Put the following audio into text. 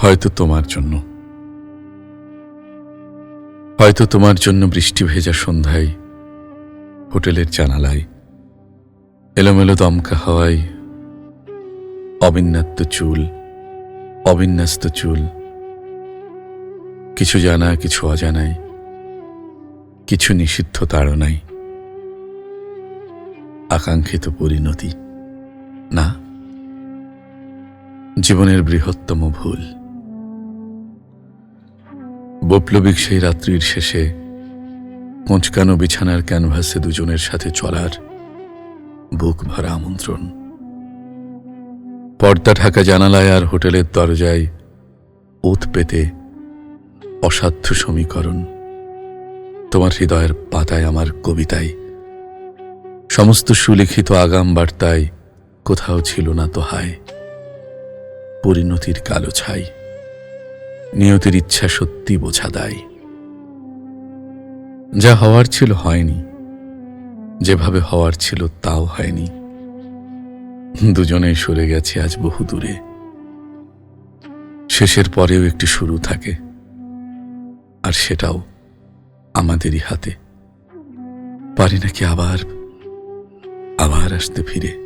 হয়তো তোমার জন্য। হয়তো তোমার জন্য বৃষ্টি ভেজা সন্ধ্যায়, হোটেলের জানালায়, এলোমেলো দমকা হাওয়ায় অবিন্যাত্ত চুল, অবিন্যস্ত চুল, কিছু জানা, কিছু অজানায়, কিছু নিষিদ্ধ তাড়নায়, আকাঙ্ক্ষিত পরিণতি, না? জীবনের বৃহত্তম ভুল। বৈপ্লবিক সেই রাত্রির শেষে কোঁচকানো বিছানার ক্যানভাসে দুজনের সাথে চলার বুক ভরা আমন্ত্রণ। পর্দা ঢাকা জানালায় আর হোটেলের দরজায় ওত পেতে অসাধ্য সমীকরণ। তোমার হৃদয়ের পাতায় আমার কবিতায়। সমস্ত সুলিখিত আগাম বার্তায় কোথাও ছিল না তো হায় পরিণতির কালো ছাই। নিয়তির ইচ্ছা সত্যি বোঝা দায়। যা হওয়ার ছিল হয়নি, যেভাবে হওয়ার ছিল তাও হয়নি। দুজনেই সরে গেছে আজ বহু দূরে। শেষের পরেও একটি শুরু থাকে, আর সেটাও আমাদেরই হাতে। পারি নাকি আবার আবার আসতে ফিরে?